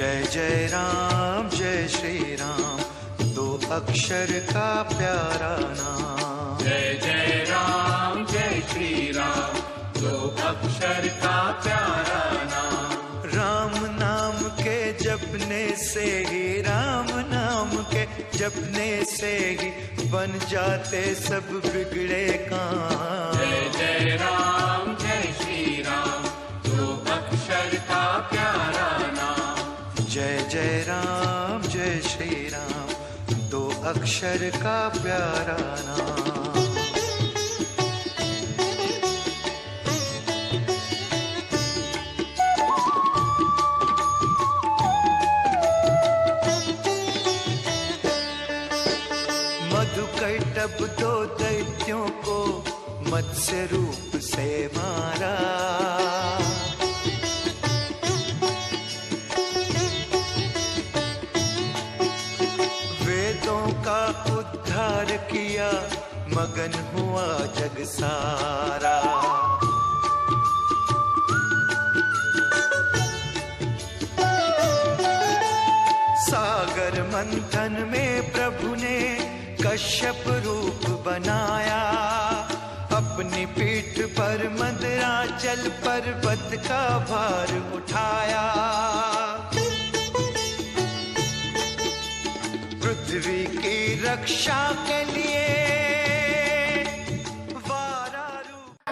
जय जय राम जय श्री राम। दो अक्षर का प्यारा नाम। जय जय राम जय श्री राम। दो अक्षर का प्यारा नाम। राम नाम के जपने से ही राम नाम के जपने से ही बन जाते सब बिगड़े काम। जय राम, जय श्री राम दो अक्षर का प्यारा नाम। मधुकैटब दो दैत्यों को, मत्स्य रूप से मारा। किया, मगन हुआ जग सारा। सागर मंथन में प्रभु ने कश्यप रूप बनाया। अपनी पीठ पर मदरा मदराचल पर्वत का भार उठाया। पृथ्वी की रक्षा के लिए। वारा रूप